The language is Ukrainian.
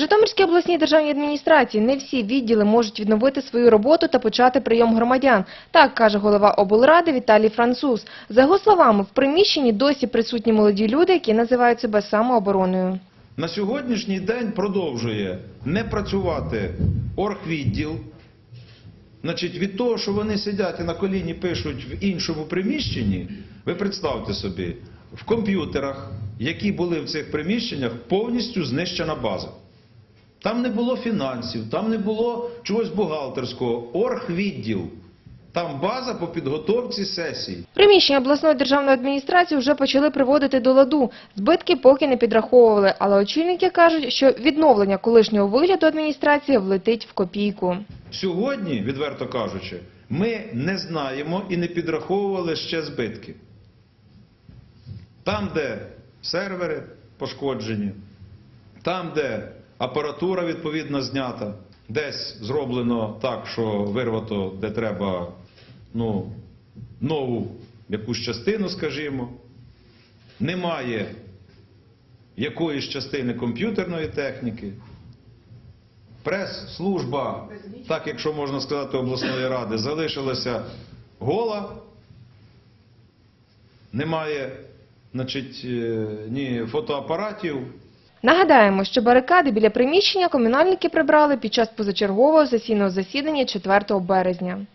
Житомирській обласній державній адміністрації не всі відділи можуть відновити свою роботу та почати прийом громадян. Так каже голова облради Віталій Француз. За його словами, в приміщенні досі присутні молоді люди, які називають себе самообороною. На сьогоднішній день продовжує не працювати оргвідділ. Значить, від того, що вони сидять і на коліні пишуть в іншому приміщенні, ви представте собі, в комп'ютерах, які були в цих приміщеннях, повністю знищена база. Там не було фінансів, там не було чогось бухгалтерського, оргвідділ. Там база по підготовці сесій. Приміщення обласної державної адміністрації вже почали приводити до ладу. Збитки поки не підраховували, але очільники кажуть, що відновлення колишнього вигляду адміністрації влетить в копійку. Сьогодні, відверто кажучи, ми не знаємо і не підраховували ще збитки. Там, де сервери пошкоджені, там, де апаратура відповідно знята, десь зроблено так, що вирвато, де треба ну, нову якусь частину, скажімо. Немає якоїсь частини комп'ютерної техніки. Прес-служба, так якщо можна сказати, обласної ради, залишилася гола. Немає значить, е, ні фотоапаратів, Нагадаємо, що барикади біля приміщення комунальники прибрали під час позачергового сесійного засідання 4 березня.